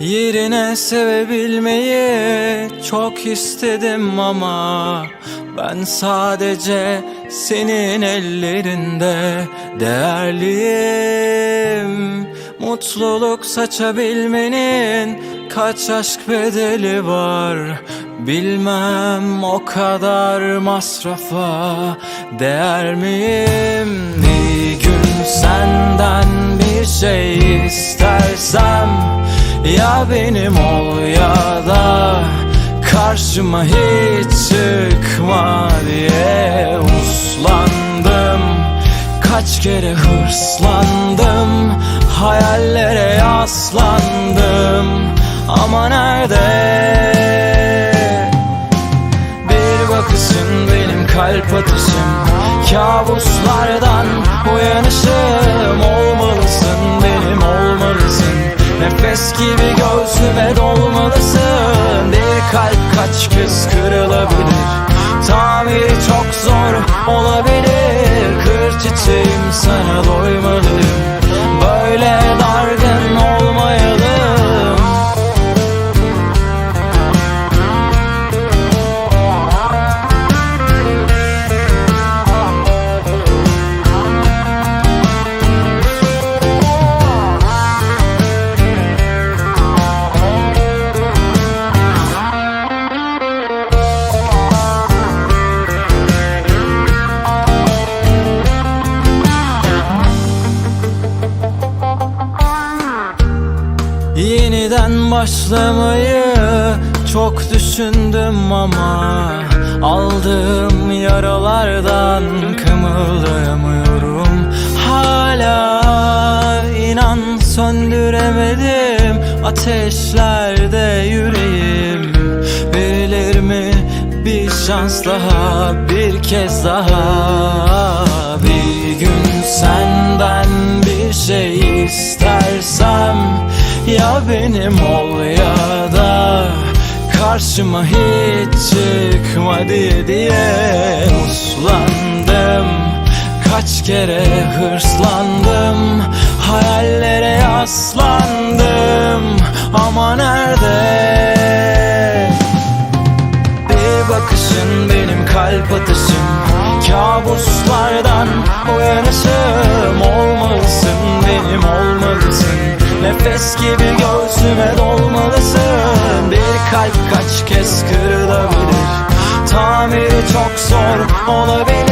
Yerine sevebilmeyi çok istedim ama Ben sadece senin ellerinde değerliyim. Mutluluk saçabilmenin kaç aşk bedeli var? Bilmem o kadar masrafa değer miyim? Bir gün senden bir şey istersem Ya benim ol ya da karşıma hiç çıkma diye uslandım. Kaç kere hırslandım Hayallere yaslandım. Ama nerede? Bir bakışın benim kalp atışım. Kabuslardan uyanışım Olmalısın benim olmalısın Nefes gibi göğsüme dolmalısın Bir kalp kaç kez kırılabilir? Tamiri çok zor olabilir. Kır çiçeğim sana doymalıyım Yeniden başlamayı çok düşündüm ama Aldığım yaralardan kımıldayamıyorum. Hala inan söndüremedim Ateşlerde yüreğim. Verilir mi bir şans daha bir kez daha? Bir gün senden bir şey istersem Ya benim ol ya da Karşıma hiç çıkma diye diye uslandım. Kaç kere hırslandım Hayallere yaslandım. Ama nerede? Bir bakışın benim kalp atışım. Kabuslardan uyanışım Nefes gibi göğsüme dolmalısın. Bir kalp kaç kez kırılabilir? Tamiri çok zor olabilir